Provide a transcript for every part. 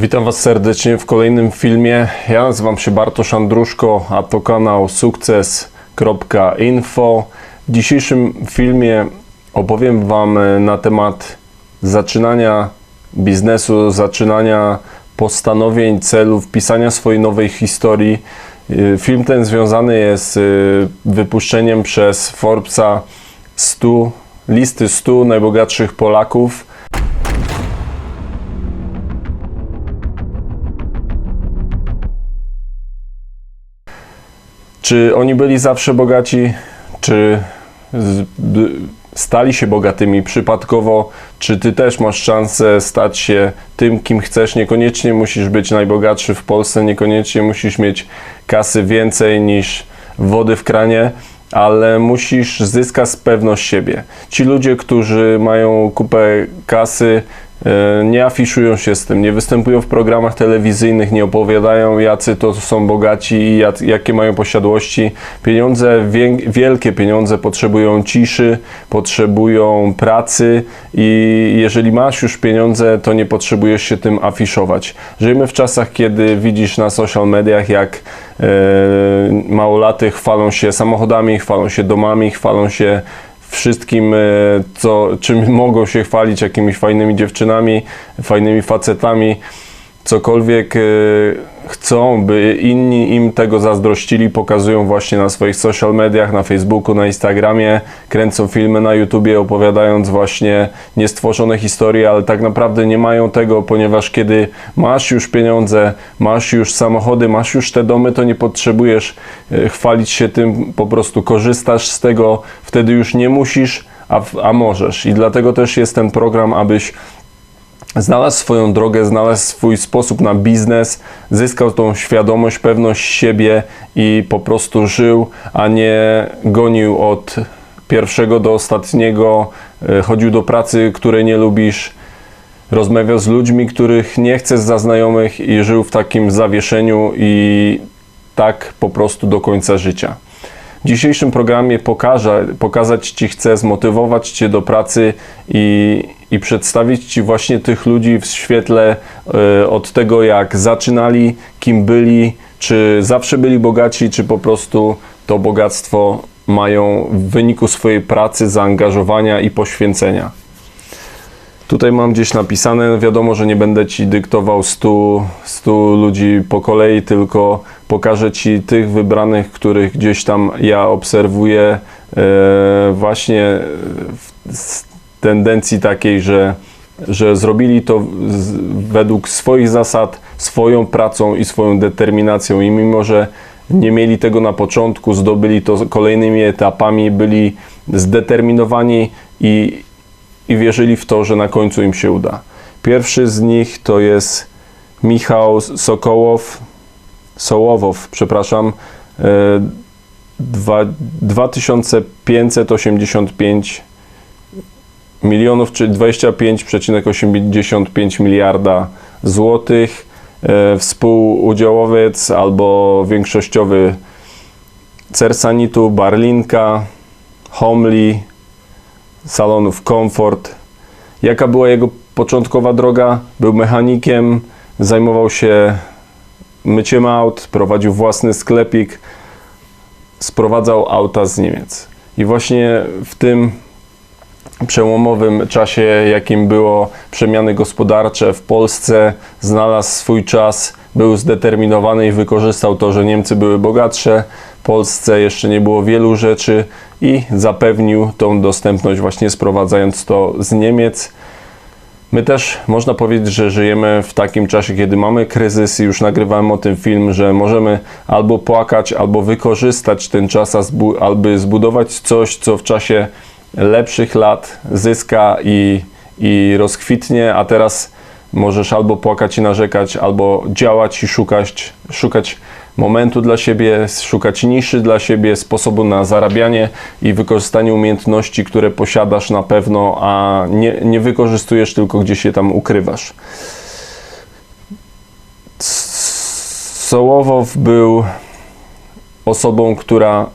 Witam Was serdecznie w kolejnym filmie. Ja nazywam się Bartosz Andruszko, a to kanał sukces.info. W dzisiejszym filmie opowiem Wam na temat zaczynania biznesu, zaczynania postanowień, celów, pisania swojej nowej historii. Y, Film ten związany jest z wypuszczeniem przez Forbesa 100, listy 100 najbogatszych Polaków. Czy oni byli zawsze bogaci? Czy stali się bogatymi przypadkowo? Czy ty też masz szansę stać się tym, kim chcesz? Niekoniecznie musisz być najbogatszy w Polsce, niekoniecznie musisz mieć kasy więcej niż wody w kranie, ale musisz zyskać pewność siebie. Ci ludzie, którzy mają kupę kasy, nie afiszują się z tym, nie występują w programach telewizyjnych, nie opowiadają, jacy to są bogaci i jak, jakie mają posiadłości. Pieniądze, wielkie pieniądze potrzebują ciszy, potrzebują pracy i jeżeli masz już pieniądze, to nie potrzebujesz się tym afiszować. Żyjemy w czasach, kiedy widzisz na social mediach, jak e, małolaty chwalą się samochodami, chwalą się domami, chwalą się wszystkim, e, co, czym mogą się chwalić, jakimiś fajnymi dziewczynami, fajnymi facetami, cokolwiek e, chcą, by inni im tego zazdrościli, pokazują właśnie na swoich social mediach, na Facebooku, na Instagramie, kręcą filmy na YouTubie, opowiadając właśnie niestworzone historie, ale tak naprawdę nie mają tego, ponieważ kiedy masz już pieniądze, masz już samochody, masz już te domy, to nie potrzebujesz e, chwalić się tym, po prostu korzystasz z tego, wtedy już nie musisz, a, a możesz. I dlatego też jest ten program, abyś znalazł swoją drogę, znalazł swój sposób na biznes, zyskał tą świadomość, pewność siebie i po prostu żył, a nie gonił od pierwszego do ostatniego, e, chodził do pracy, której nie lubisz, rozmawiał z ludźmi, których nie chcesz za znajomych i żył w takim zawieszeniu i tak po prostu do końca życia. W dzisiejszym programie pokażę, pokazać Ci chcę, zmotywować Cię do pracy i, i przedstawić Ci właśnie tych ludzi w świetle e, od tego, jak zaczynali, kim byli, czy zawsze byli bogaci, czy po prostu to bogactwo mają w wyniku swojej pracy, zaangażowania i poświęcenia. Tutaj mam gdzieś napisane, wiadomo, że nie będę Ci dyktował 100, 100 ludzi po kolei, tylko pokażę Ci tych wybranych, których gdzieś tam ja obserwuję e, właśnie z tendencji takiej, że, że zrobili to z, według swoich zasad, swoją pracą i swoją determinacją i mimo, że nie mieli tego na początku, zdobyli to kolejnymi etapami, byli zdeterminowani i, i wierzyli w to, że na końcu im się uda. Pierwszy z nich to jest Michał Sokołow, Sołowow, przepraszam, e, dwa- 2585 milionów, czyli 25,85 miliarda złotych. E, Współudziałowiec albo większościowy Cersanitu, Barlinka, Homli, salonów Comfort. Jaka była jego początkowa droga? Był mechanikiem, zajmował się myciem aut, prowadził własny sklepik, sprowadzał auta z Niemiec. I właśnie w tym przełomowym czasie, jakim było przemiany gospodarcze w Polsce, znalazł swój czas, był zdeterminowany i wykorzystał to, że Niemcy były bogatsze, Polsce jeszcze nie było wielu rzeczy i zapewnił tą dostępność właśnie sprowadzając to z Niemiec. My też można powiedzieć, że żyjemy w takim czasie, kiedy mamy kryzys i już nagrywałem o tym film, że możemy albo płakać, albo wykorzystać ten czas, a zbu- albo zbudować coś, co w czasie lepszych lat zyska i, i rozkwitnie, a teraz możesz albo płakać i narzekać, albo działać i szukać, szukać momentu dla siebie, szukać niszy dla siebie, sposobu na zarabianie i wykorzystanie umiejętności, które posiadasz na pewno, a nie, nie wykorzystujesz, tylko gdzieś je tam ukrywasz. Sołowow był osobą, która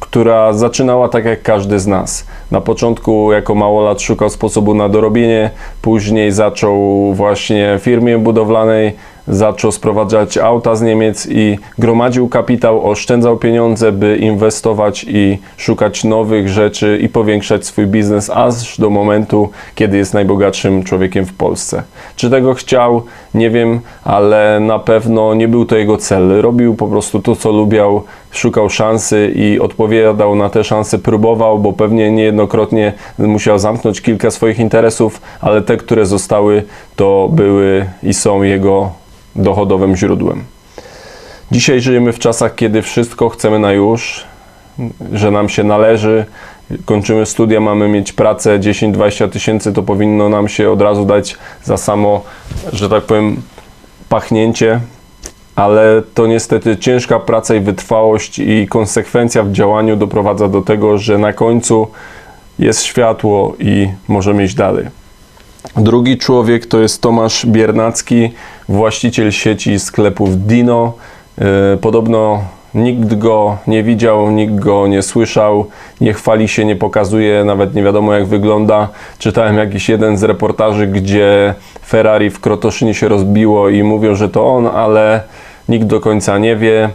która zaczynała tak jak każdy z nas. Na początku jako małolat szukał sposobu na dorobienie, później zaczął właśnie w firmie budowlanej, zaczął sprowadzać auta z Niemiec i gromadził kapitał, oszczędzał pieniądze, by inwestować i szukać nowych rzeczy i powiększać swój biznes, aż do momentu, kiedy jest najbogatszym człowiekiem w Polsce. Czy tego chciał? Nie wiem, ale na pewno nie był to jego cel. Robił po prostu to, co lubiał, szukał szansy i odpowiadał na te szanse, próbował, bo pewnie niejednokrotnie musiał zamknąć kilka swoich interesów, ale te, które zostały, to były i są jego dochodowym źródłem. Dzisiaj żyjemy w czasach, kiedy wszystko chcemy na już, że nam się należy. Kończymy studia, mamy mieć pracę 10-20 tysięcy, to powinno nam się od razu dać za samo, że tak powiem, pachnięcie, ale to niestety ciężka praca i wytrwałość i konsekwencja w działaniu doprowadza do tego, że na końcu jest światło i możemy iść dalej. Drugi człowiek to jest Tomasz Biernacki, właściciel sieci sklepów Dino. E, Podobno nikt go nie widział, nikt go nie słyszał, nie chwali się, nie pokazuje, nawet nie wiadomo jak wygląda. Czytałem jakiś jeden z reportaży, gdzie Ferrari w Krotoszynie się rozbiło i mówią, że to on, ale nikt do końca nie wie.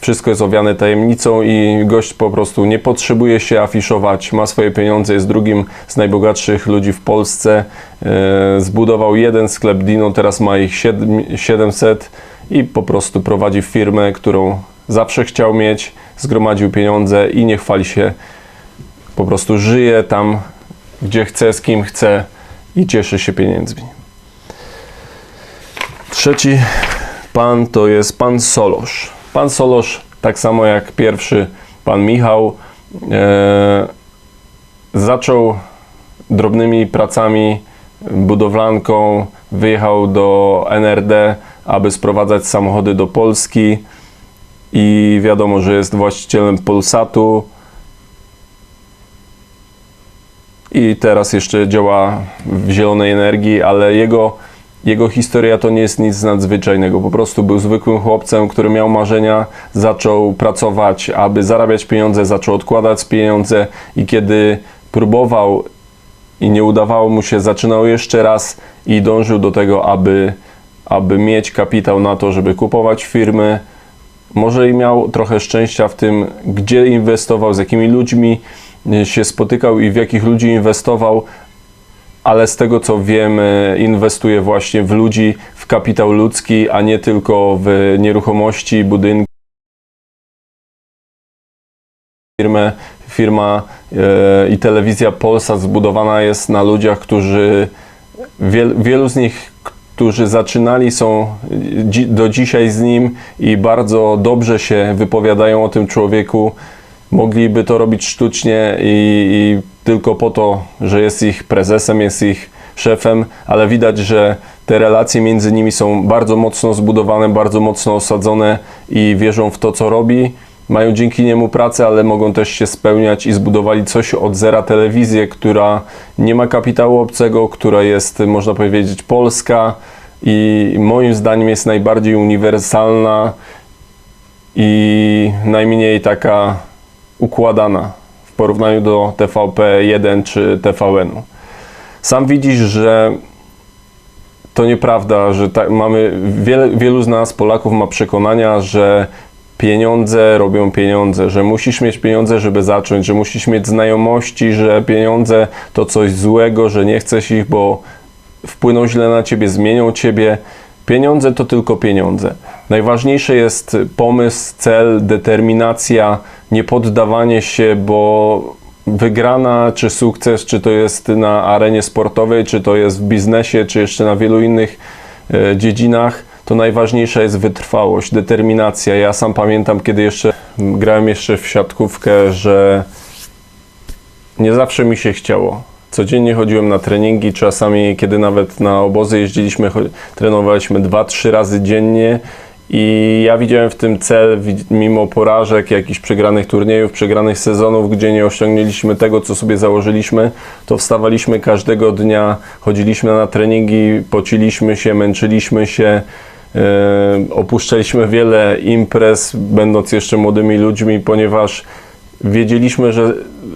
Wszystko jest owiane tajemnicą i gość po prostu nie potrzebuje się afiszować, ma swoje pieniądze, jest drugim z najbogatszych ludzi w Polsce. E, Zbudował jeden sklep Dino, teraz ma ich siedm- 700 i po prostu prowadzi firmę, którą zawsze chciał mieć, zgromadził pieniądze i nie chwali się. Po prostu żyje tam, gdzie chce, z kim chce i cieszy się pieniędzmi. Trzeci pan to jest pan Solosz. Pan Solosz, tak samo jak pierwszy pan Michał, e, zaczął drobnymi pracami, budowlanką, wyjechał do NRD, aby sprowadzać samochody do Polski i wiadomo, że jest właścicielem Polsatu i teraz jeszcze działa w zielonej energii, ale jego, jego historia to nie jest nic nadzwyczajnego. Po prostu był zwykłym chłopcem, który miał marzenia, zaczął pracować, aby zarabiać pieniądze, zaczął odkładać pieniądze i kiedy próbował i nie udawało mu się, zaczynał jeszcze raz i dążył do tego, aby, aby mieć kapitał na to, żeby kupować firmy. Może i miał trochę szczęścia w tym, gdzie inwestował, z jakimi ludźmi y, się spotykał i w jakich ludzi inwestował, ale z tego co wiem, y, inwestuje właśnie w ludzi, w kapitał ludzki, a nie tylko w nieruchomości, budynki. Firmę, firma e, i telewizja Polsat zbudowana jest na ludziach, którzy wiel, wielu z nich, którzy zaczynali są do dzisiaj z nim i bardzo dobrze się wypowiadają o tym człowieku. Mogliby to robić sztucznie i, i tylko po to, że jest ich prezesem, jest ich szefem, ale widać, że te relacje między nimi są bardzo mocno zbudowane, bardzo mocno osadzone i wierzą w to, co robi. Mają dzięki niemu pracę, ale mogą też się spełniać i zbudowali coś od zera telewizję, która nie ma kapitału obcego, która jest, można powiedzieć, polska i moim zdaniem jest najbardziej uniwersalna i najmniej taka układana w porównaniu do TVP1 czy TVN-u. Sam widzisz, że to nieprawda, że tak, mamy wiele, wielu z nas, Polaków, ma przekonania, że pieniądze robią pieniądze, że musisz mieć pieniądze, żeby zacząć, że musisz mieć znajomości, że pieniądze to coś złego, że nie chcesz ich, bo wpłyną źle na ciebie, zmienią ciebie. Pieniądze to tylko pieniądze. Najważniejsze jest pomysł, cel, determinacja, nie poddawanie się, bo wygrana czy sukces, czy to jest na arenie sportowej, czy to jest w biznesie, czy jeszcze na wielu innych e, dziedzinach, to najważniejsza jest wytrwałość, determinacja. Ja sam pamiętam, kiedy jeszcze grałem jeszcze w siatkówkę, że nie zawsze mi się chciało. Codziennie chodziłem na treningi, czasami kiedy nawet na obozy jeździliśmy, trenowaliśmy 2-3 razy dziennie i ja widziałem w tym cel, mimo porażek, jakichś przegranych turniejów, przegranych sezonów, gdzie nie osiągnęliśmy tego, co sobie założyliśmy, to wstawaliśmy każdego dnia, chodziliśmy na treningi, pociliśmy się, męczyliśmy się, opuszczaliśmy wiele imprez, będąc jeszcze młodymi ludźmi, ponieważ wiedzieliśmy, że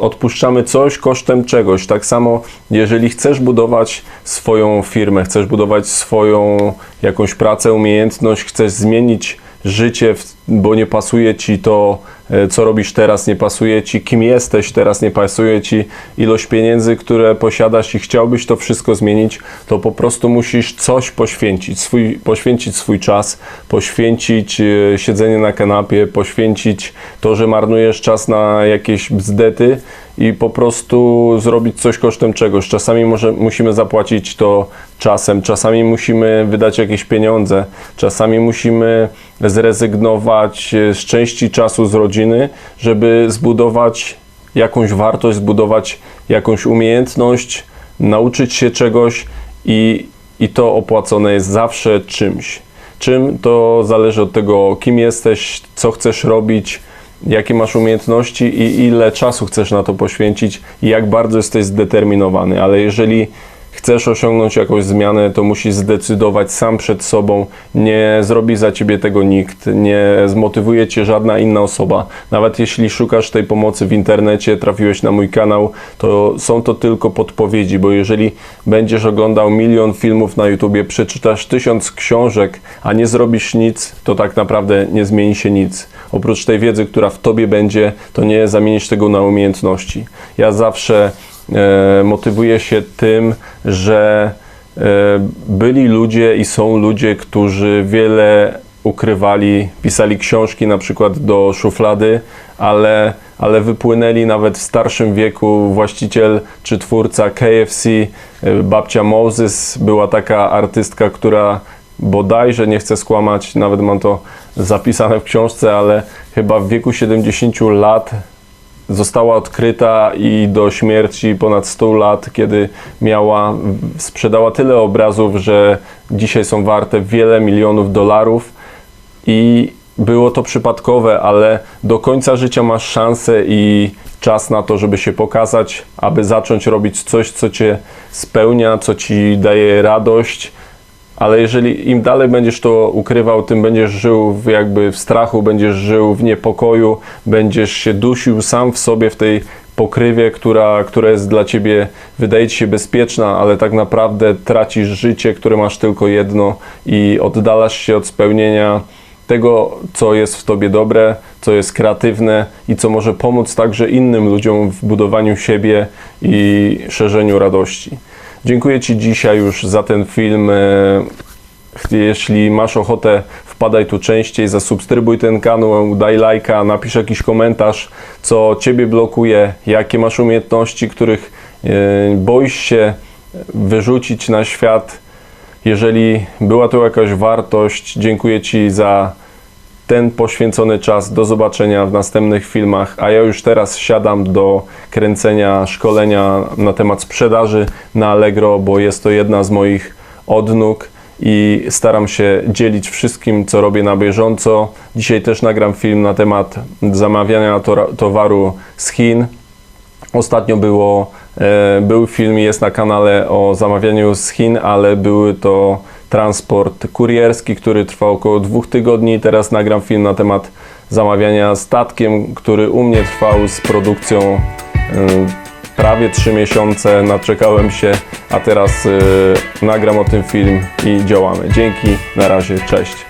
odpuszczamy coś kosztem czegoś. Tak samo, jeżeli chcesz budować swoją firmę, chcesz budować swoją jakąś pracę, umiejętność, chcesz zmienić życie, bo nie pasuje ci to, e, co robisz teraz, nie pasuje ci, kim jesteś teraz, nie pasuje ci ilość pieniędzy, które posiadasz i chciałbyś to wszystko zmienić, to po prostu musisz coś poświęcić, swój, poświęcić swój czas, poświęcić e, siedzenie na kanapie, poświęcić to, że marnujesz czas na jakieś bzdety i po prostu zrobić coś kosztem czegoś. Czasami może, musimy zapłacić to czasem, czasami musimy wydać jakieś pieniądze, czasami musimy zrezygnować e, z części czasu z rodziny, żeby zbudować jakąś wartość, zbudować jakąś umiejętność, nauczyć się czegoś i, i to opłacone jest zawsze czymś. Czym to zależy od tego, kim jesteś, co chcesz robić, jakie masz umiejętności i ile czasu chcesz na to poświęcić i jak bardzo jesteś zdeterminowany. Ale jeżeli chcesz osiągnąć jakąś zmianę, to musisz zdecydować sam przed sobą. Nie zrobi za ciebie tego nikt, nie zmotywuje cię żadna inna osoba. Nawet jeśli szukasz tej pomocy w internecie, trafiłeś na mój kanał, to są to tylko podpowiedzi, bo jeżeli będziesz oglądał milion filmów na YouTubie, przeczytasz tysiąc książek, a nie zrobisz nic, to tak naprawdę nie zmieni się nic. Oprócz tej wiedzy, która w tobie będzie, to nie zamienisz tego na umiejętności. Ja zawsze e, motywuję się tym, że e, byli ludzie i są ludzie, którzy wiele ukrywali, pisali książki na przykład do szuflady, ale, ale wypłynęli nawet w starszym wieku. Właściciel czy twórca KFC, e, babcia Moses, była taka artystka, która bodajże, nie chcę skłamać, nawet mam to zapisane w książce, ale chyba w wieku 70 lat została odkryta i do śmierci ponad 100 lat, kiedy miała, sprzedała tyle obrazów, że dzisiaj są warte wiele milionów dolarów. I było to przypadkowe, ale do końca życia masz szansę i czas na to, żeby się pokazać, aby zacząć robić coś, co cię spełnia, co ci daje radość, ale jeżeli im dalej będziesz to ukrywał, tym będziesz żył w, jakby w strachu, będziesz żył w niepokoju, będziesz się dusił sam w sobie w tej pokrywie, która, która jest dla ciebie, wydaje ci się bezpieczna, ale tak naprawdę tracisz życie, które masz tylko jedno i oddalasz się od spełnienia tego, co jest w tobie dobre, co jest kreatywne i co może pomóc także innym ludziom w budowaniu siebie i szerzeniu radości. Dziękuję Ci dzisiaj już za ten film. E, Jeśli masz ochotę, wpadaj tu częściej, zasubskrybuj ten kanał, daj lajka, napisz jakiś komentarz, co Ciebie blokuje, jakie masz umiejętności, których e, boisz się wyrzucić na świat. Jeżeli była to jakaś wartość, dziękuję Ci za ten poświęcony czas. Do zobaczenia w następnych filmach, a ja już teraz siadam do kręcenia szkolenia na temat sprzedaży na Allegro, bo jest to jedna z moich odnóg i staram się dzielić wszystkim, co robię na bieżąco. Dzisiaj też nagram film na temat zamawiania towaru z Chin. Ostatnio było, e, był film, jest na kanale o zamawianiu z Chin, ale były to transport kurierski, który trwał około dwóch tygodni. Teraz nagram film na temat zamawiania statkiem, który u mnie trwał z produkcją e, prawie 3 miesiące. Naczekałem się, a teraz e, nagram o tym film i działamy. Dzięki, na razie, cześć.